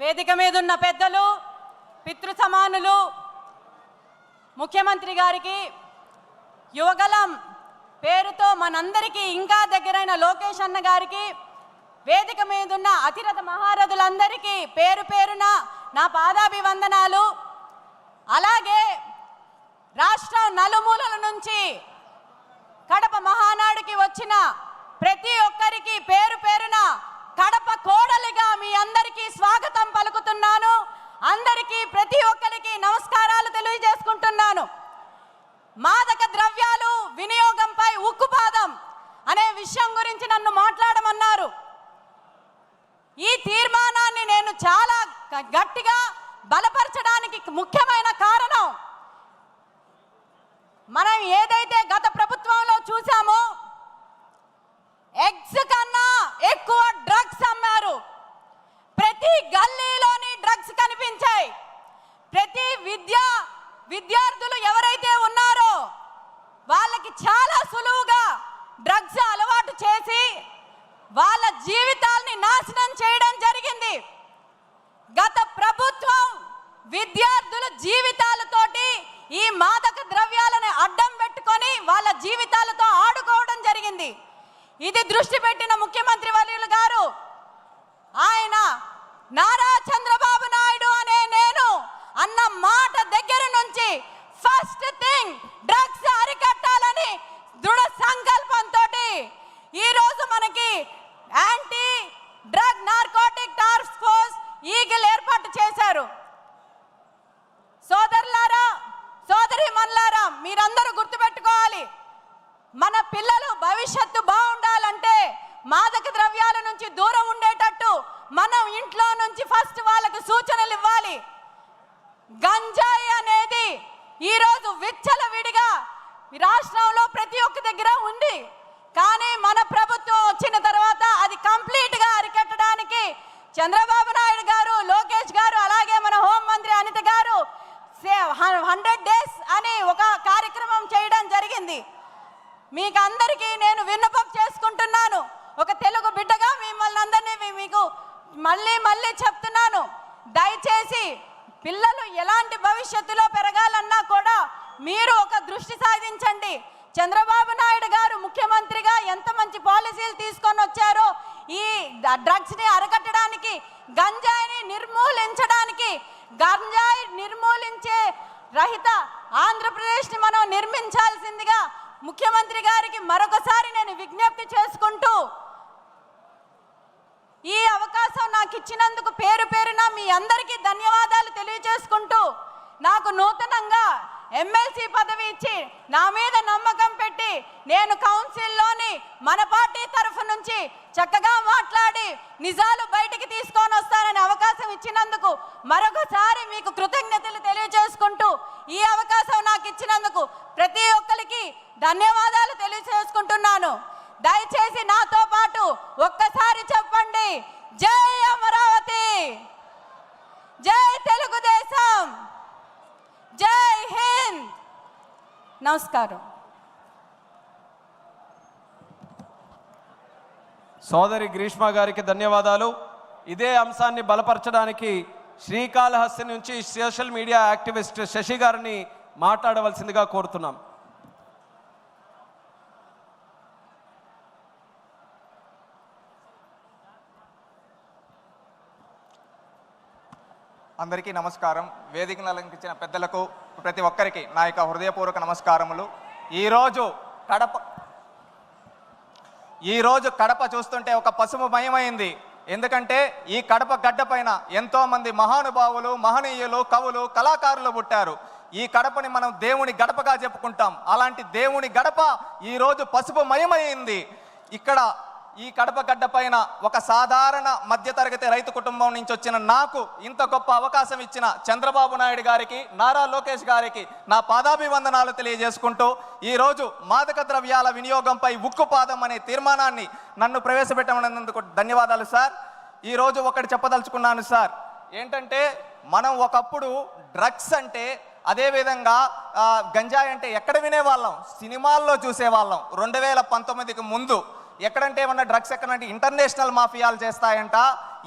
వేదిక మీద ఉన్న పెద్దలు పితృ సమానులు ముఖ్యమంత్రి గారికి యువగలం పేరుతో మనందరికీ ఇంకా దగ్గరైన లోకేష్ అన్న గారికి వేదిక మీద ఉన్న అతిరథ మహారథులందరికీ పేరు పేరున నా పాదాభివందనాలు. అలాగే రాష్ట్రం నలుమూలల నుంచి కడప మహానాడుకి వచ్చిన ప్రతి ఒక్కరికి పేరు పేరున కడప కోడలిగా మీ అందరికీ స్వాగతం పలుకుతున్నాను. అందరికీ ప్రతి ఒక్కరికి నమస్కారాలు తెలియజేసుకుంటున్నాను. మాదక ద్రవ్యాలు వినియోగంపై ఉక్కుపాదం అనే విషయం గురించి నన్ను మాట్లాడమన్నారు. ఈ తీర్మానాన్ని నేను చాలా గ- గట్టిగా బలపరచడానికి ముఖ్యమైన కారణం మనం ఏదైతే గత ప్రభుత్వంలో చూసామో ఎగ్స్ కన్నా ఎక్కువ డ్రగ్స్ అమ్మారు ప్రతి గల్లీలోని డ్రగ్స్ కనిపించాయి ప్రతి విద్యా విద్యార్థులు ఎవరైతే ఉన్నారో వాళ్ళకి చాలా సులువుగా డ్రగ్స్ అలవాటు చేసి వాళ్ళ జీవితాల్ని నాశనం చేయడం జరిగింది గత ప్రభుత్వం విద్యార్థుల జీవితాలతోటి ఈ మాదక ద్రవ్యాలను అడ్డం పెట్టుకొని వాళ్ళ జీవితాలతో ఆడుకోవడం జరిగింది. ఇది దృష్టి పెట్టిన ముఖ్యమంత్రి వర్యులు గారు. ఆయన నారా చంద్ర నాయుడు అనే నేను అన్న మాట దగ్గర నుంచి ఫస్ట్ థింగ్ డ్రగ్స్ అరికట్టాలని దృఢ సంకల్పంతో ఈ రోజు మనకి anti drug narcotic task force Eagle ఏర్పాటు చేశారు సోదరులారా సోదరి మన్లారా మీరందరూ గుర్తుపెట్టుకోవాలి మన పిల్లలు భవిష్యత్తు బాగుండాలంటే మాదక ద్రవ్యాల నుంచి దూరం ఉండేటట్టు మనం ఇంట్లో నుంచి ఫస్ట్ వాళ్ళకి సూచనలు ఇవ్వాలి. గంజాయి అనేది ఈరోజు విచ్చల విడిగా రాష్ట్రంలో ప్రతి ఒక్క దగ్గర ఉంది. కానీ మన ప్రభుత్వం వచ్చిన తర్వాత అది కంప్లీట్గా అరికట్టడానికి చంద్రబాబు నాయుడు గారు లోకేష్ గారు అలాగే మన హోంమంత్రి అనిత గారు హండ్రెడ్ డేస్ అని ఒక కార్యక్రమం చేయడం జరిగింది. మీకు అందరికీ నేను విన్నపం చేసుకుంటున్నాను ఒక తెలుగు బిడ్డగా మిమ్మల్ని అందరినీ మీ- మీకు మళ్ళీ మళ్ళీ చెప్తున్నాను దయచేసి పిల్లలు ఎలాంటి భవిష్యత్తులో పెరగాలన్నా కూడా మీరు ఒక దృష్టి సాధించండి. చంద్రబాబు నాయుడు గారు ముఖ్యమంత్రిగా ఎంత మంచి పాలసీలు తీసుకొని వచ్చారో ఈ డ్రగ్స్ని అరకట్టడానికి గంజాయిని నిర్మూలించడానికి గంజాయి నిర్మూలించే రహిత ఆంధ్రప్రదేశ్ని మనం నిర్మించాల్సిందిగా ముఖ్యమంత్రి గారికి మరొకసారి నేను విజ్ఞప్తి చేసుకుంటూ ఈ అవకాశం నాకు ఇచ్చినందుకు పేరు పేరున మీ అందరికీ ధన్యవాదాలు. నాకు నూతనంగా ఎమ్మెల్సీ పదవి ఇచ్చి నా మీద నమ్మకం పెట్టి నేను కౌన్సిల్లోని మన పార్టీ తరఫు నుంచి చక్కగా మాట్లాడి నిజాలు బయటికి తీసుకొని వస్తానని అవకాశం ఇచ్చినందుకు మరొకసారి మీకు కృతజ్ఞతలు తెలియజేసుకుంటూ ఈ అవకాశం నాకు ఇచ్చినందుకు ప్రతి ఒక్కరికి ధన్యవాదాలు తెలియజేసుకుంటున్నాను. దయచేసి నాతో నమస్కారం. సోదరి గ్రీష్మ గారికి ధన్యవాదాలు. ఇదే అంశాన్ని బలపరచడానికి శ్రీకాళహస్తి నుంచి సోషల్ మీడియా యాక్టివిస్ట్ శశి గారిని మాట్లాడవలసిందిగా కోరుతున్నాం. అందరికీ నమస్కారం. వేదికను అలంకరించిన పెద్దలకు ప్రతి ఒక్కరికి నా యొక్క హృదయపూర్వక నమస్కారములు. ఈరోజు కడప ఈరోజు కడప చూస్తుంటే ఒక పసుపు మయమైంది. ఎందుకంటే ఈ కడప గడ్డ పైన ఎంతోమంది మహానుభావులు మహనీయులు కవులు కళాకారులు పుట్టారు. ఈ కడపని మనం దేవుని గడపగా చెప్పుకుంటాం. అలాంటి దేవుని గడప ఈరోజు పసుపు మయమైంది. ఇక్కడ ఈ కడప గడ్డ పైన ఒక సాధారణ మధ్యతరగతి రైతు కుటుంబం నుంచి వచ్చిన నాకు ఇంత గొప్ప అవకాశం ఇచ్చిన చంద్రబాబు నాయుడు గారికి నారా లోకేష్ గారికి నా పాదాభివందనాలు తెలియజేసుకుంటూ ఈరోజు మాదక ద్రవ్యాల వినియోగంపై ఉక్కుపాదం అనే తీర్మానాన్ని నన్ను ప్రవేశపెట్టమన్నందుకు ధన్యవాదాలు సార్. ఈరోజు ఒకటి చెప్పదలుచుకున్నాను సార్. ఏంటంటే మనం ఒకప్పుడు డ్రగ్స్ అంటే అదేవిధంగా గంజాయి అంటే ఎక్కడ వినేవాళ్ళం? సినిమాల్లో చూసేవాళ్ళం. రెండు వేల పంతొమ్మిదికి ముందు ఎక్కడంటే ఏమన్నా డ్రగ్స్ ఎక్కడంటే ఇంటర్నేషనల్ మాఫియాలు చేస్తాయంట.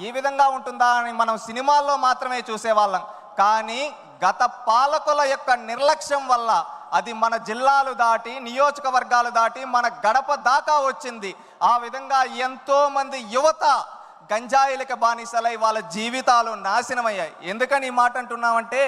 ఈ విధంగా ఉంటుందా అని మనం సినిమాల్లో మాత్రమే చూసేవాళ్ళం. కానీ గత పాలకుల యొక్క నిర్లక్ష్యం వల్ల అది మన జిల్లాలు దాటి నియోజకవర్గాలు దాటి మన గడప దాకా వచ్చింది. ఆ విధంగా ఎంతో మంది యువత గంజాయిలకు బానిసలై వాళ్ళ జీవితాలు నాశనమయ్యాయి. ఎందుకని ఈ మాట అంటున్నామంటే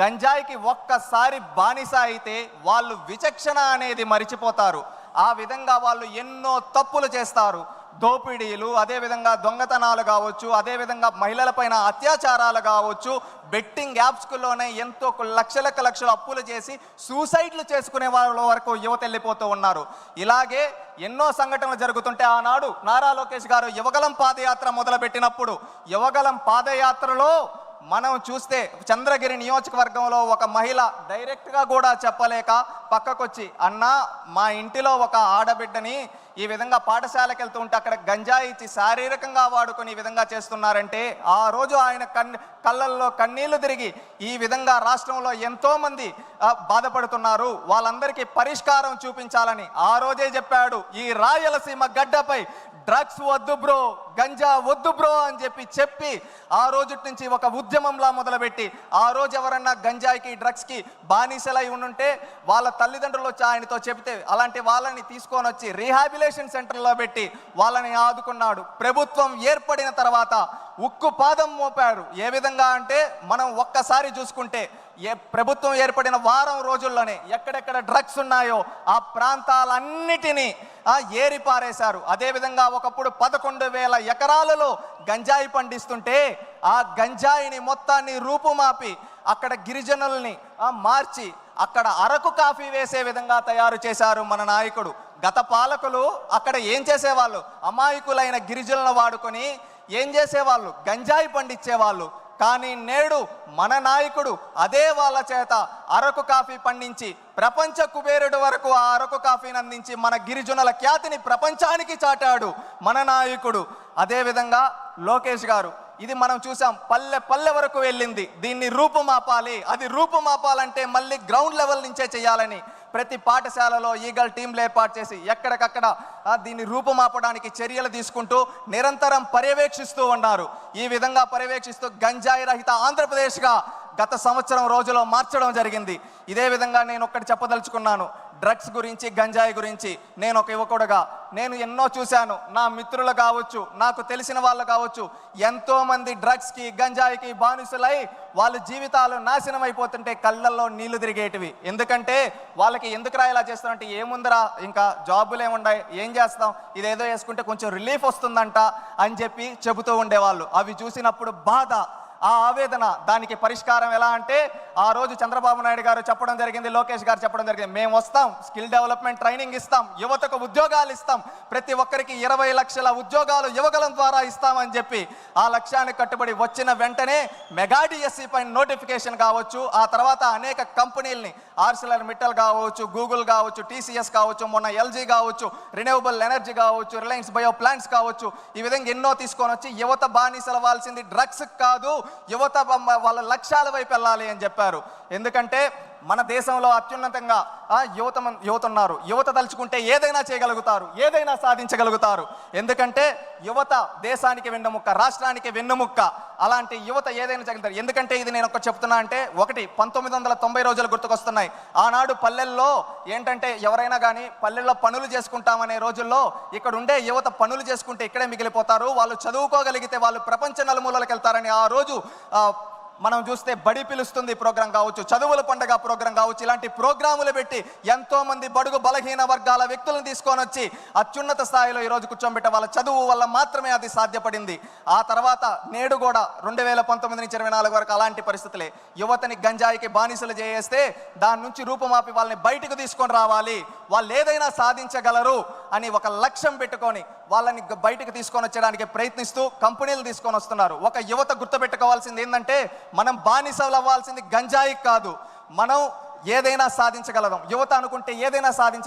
గంజాయికి ఒక్కసారి బానిస అయితే వాళ్ళు విచక్షణ అనేది మరిచిపోతారు. ఆ విధంగా వాళ్ళు ఎన్నో తప్పులు చేస్తారు. దోపిడీలు అదేవిధంగా దొంగతనాలు కావచ్చు అదేవిధంగా మహిళలపైన అత్యాచారాలు కావచ్చు బెట్టింగ్ యాప్స్కుల్లోనే ఎంతో లక్షలకు లక్షలు అప్పులు చేసి సూసైడ్లు చేసుకునే వాళ్ళ వరకు యువత వెళ్ళిపోతూ ఉన్నారు. ఇలాగే ఎన్నో సంఘటనలు జరుగుతుంటే ఆనాడు నారా లోకేష్ గారు యువగలం పాదయాత్ర మొదలుపెట్టినప్పుడు యువగలం పాదయాత్రలో మనం చూస్తే చంద్రగిరి నియోజకవర్గంలో ఒక మహిళ డైరెక్ట్గా కూడా చెప్పలేక పక్కకొచ్చి అన్న మా ఇంటిలో ఒక ఆడబిడ్డని ఈ విధంగా పాఠశాలకు వెళ్తూ ఉంటే అక్కడ గంజాయి ఇచ్చి శారీరకంగా వాడుకొని ఈ విధంగా చేస్తున్నారంటే ఆ రోజు ఆయన కన్ కళ్ళల్లో కన్నీళ్ళు తిరిగి ఈ విధంగా రాష్ట్రంలో ఎంతోమంది బాధపడుతున్నారు. వాళ్ళందరికీ పరిష్కారం చూపించాలని ఆ రోజే చెప్పాడు. ఈ రాయలసీమ గడ్డపై డ్రగ్స్ వద్దు బ్రో గంజా వద్దు బ్రో అని చెప్పి చెప్పి ఆ రోజు నుంచి ఒక ఉద్యమంలా మొదలుపెట్టి ఆ రోజు ఎవరన్నా గంజాయికి డ్రగ్స్కి బానిసలై ఉండుంటే వాళ్ళ తల్లిదండ్రులు వచ్చి ఆయనతో చెబితే అలాంటి వాళ్ళని తీసుకొని వచ్చి రీహాబిలేషన్ సెంటర్లో పెట్టి వాళ్ళని ఆదుకున్నాడు. ప్రభుత్వం ఏర్పడిన తర్వాత ఉక్కు పాదం మోపారు. ఏ విధంగా అంటే మనం ఒక్కసారి చూసుకుంటే ఏ ప్రభుత్వం ఏర్పడిన వారం రోజుల్లోనే ఎక్కడెక్కడ డ్రగ్స్ ఉన్నాయో ఆ ప్రాంతాలన్నిటినీ ఏరిపారేశారు. ఏరి పారేశారు అదేవిధంగా ఒకప్పుడు పదకొండు వేల ఎకరాలలో గంజాయి పండిస్తుంటే ఆ గంజాయిని మొత్తాన్ని రూపుమాపి అక్కడ గిరిజనుల్ని మార్చి అక్కడ అరకు కాఫీ వేసే విధంగా తయారు చేశారు మన నాయకుడు. గత పాలకులు అక్కడ ఏం చేసేవాళ్ళు? అమాయకులైన గిరిజనులను వాడుకొని ఏం చేసేవాళ్ళు? గంజాయి పండించేవాళ్ళు. కానీ నేడు మన నాయకుడు అదే వాళ్ళ చేత అరకు కాఫీ పండించి ప్రపంచ కుబేరుడు వరకు ఆ అరకు కాఫీని అందించి మన గిరిజనుల ఖ్యాతిని ప్రపంచానికి చాటాడు మన నాయకుడు. అదేవిధంగా లోకేష్ గారు ఇది మనం చూసాం పల్లె పల్లె వరకు వెళ్ళింది. దీన్ని రూపుమాపాలి. అది రూపుమాపాలంటే మళ్ళీ గ్రౌండ్ లెవెల్ నుంచే చేయాలని ప్రతి పాఠశాలలో ఈగల్ టీంలు ఏర్పాటు చేసి ఎక్కడికక్కడ దీన్ని రూపుమాపడానికి చర్యలు తీసుకుంటూ నిరంతరం పర్యవేక్షిస్తూ ఉన్నారు. ఈ విధంగా పర్యవేక్షిస్తూ గంజాయి రహిత ఆంధ్రప్రదేశ్గా గత సంవత్సరం రోజులో మార్చడం జరిగింది. ఇదే విధంగా నేను ఒక్కటి చెప్పదలుచుకున్నాను. డ్రగ్స్ గురించి గంజాయి గురించి నేను ఒక యువకుడుగా నేను ఎన్నో చూశాను. నా మిత్రులు కావచ్చు నాకు తెలిసిన వాళ్ళు కావచ్చు ఎంతోమంది డ్రగ్స్కి గంజాయికి బానిసలై వాళ్ళ జీవితాలు నాశనం అయిపోతుంటే కళ్ళల్లో నీళ్ళు తిరిగేటివి. ఎందుకంటే వాళ్ళకి ఎందుకురా ఇలా చేస్తారంటే ఏముందిరా ఇంకా జాబులు ఏముండాయి ఏం చేస్తాం? ఇదేదో వేసుకుంటే కొంచెం రిలీఫ్ వస్తుందంట అని చెప్పి చెబుతూ ఉండేవాళ్ళు. అవి చూసినప్పుడు బాధ. ఆ ఆవేదన దానికి పరిష్కారం ఎలా అంటే ఆ రోజు చంద్రబాబు నాయుడు గారు చెప్పడం జరిగింది లోకేష్ గారు చెప్పడం జరిగింది. మేము వస్తాం స్కిల్ డెవలప్మెంట్ ట్రైనింగ్ ఇస్తాం యువతకు ఉద్యోగాలు ఇస్తాం. ప్రతి ఒక్కరికి ఇరవై లక్షల ఉద్యోగాలు యువగలం ద్వారా ఇస్తామని చెప్పి ఆ లక్ష్యానికి కట్టుబడి వచ్చిన వెంటనే మెగాడిఎస్సి పైన నోటిఫికేషన్ కావచ్చు ఆ తర్వాత అనేక కంపెనీల్ని ఆర్సిలర్ మిట్టల్ కావచ్చు గూగుల్ కావచ్చు టీసీఎస్ కావచ్చు మొన్న ఎల్జీ కావచ్చు రిన్యూవబుల్ ఎనర్జీ కావచ్చు రిలయన్స్ బయో ప్లాంట్స్ కావచ్చు ఈ విధంగా ఎన్నో తీసుకొని వచ్చి యువత బానిసలవాల్సింది డ్రగ్స్ కాదు యువత వాళ్ళ లక్ష్యాల వైపు వెళ్ళాలి అని చెప్పారు. ఎందుకంటే మన దేశంలో అత్యున్నతంగా యువత యువత ఉన్నారు యువత తలుచుకుంటే ఏదైనా చేయగలుగుతారు ఏదైనా సాధించగలుగుతారు. ఎందుకంటే యువత దేశానికి వెన్నెముక్క రాష్ట్రానికి వెన్నెముక్క. అలాంటి యువత ఏదైనా చేయగలుగుతారు. ఎందుకంటే ఇది నేను ఒక చెప్తున్నా అంటే ఒకటి పంతొమ్మిది వందల తొంభై రోజులు గుర్తుకొస్తున్నాయి. ఆనాడు పల్లెల్లో ఏంటంటే ఎవరైనా కానీ పల్లెల్లో పనులు చేసుకుంటామనే రోజుల్లో ఇక్కడ ఉండే యువత పనులు చేసుకుంటే ఇక్కడే మిగిలిపోతారు. వాళ్ళు చదువుకోగలిగితే వాళ్ళు ప్రపంచ నలుమూలలకు వెళ్తారని ఆ రోజు మనం చూస్తే బడి పిలుస్తుంది ప్రోగ్రాం కావచ్చు చదువుల పండగ ప్రోగ్రాం కావచ్చు ఇలాంటి ప్రోగ్రాములు పెట్టి ఎంతో మంది బడుగు బలహీన వర్గాల వ్యక్తులను తీసుకొని వచ్చి అత్యున్నత స్థాయిలో ఈరోజు కూర్చోబెట్టే వాళ్ళ చదువు వల్ల మాత్రమే అది సాధ్యపడింది. ఆ తర్వాత నేడు కూడా రెండు వేల పంతొమ్మిది నుంచి ఇరవై నాలుగు వరకు అలాంటి పరిస్థితులే. యువతని గంజాయికి బానిసలు చేస్తే దాని నుంచి రూపుమాపి వాళ్ళని బయటకు తీసుకొని రావాలి. వాళ్ళు ఏదైనా సాధించగలరు అని ఒక లక్ష్యం పెట్టుకొని వాళ్ళని బయటకు తీసుకొని వచ్చడానికి ప్రయత్నిస్తూ కంపెనీలు తీసుకొని వస్తున్నారు. ఒక యువత గుర్తుపెట్టుకోవాల్సింది ఏంటంటే మనం బానిసలు అవ్వాల్సింది గంజాయి కాదు. మనం ఏదైనా సాధించగలం యువత అనుకుంటే ఏదైనా సాధించ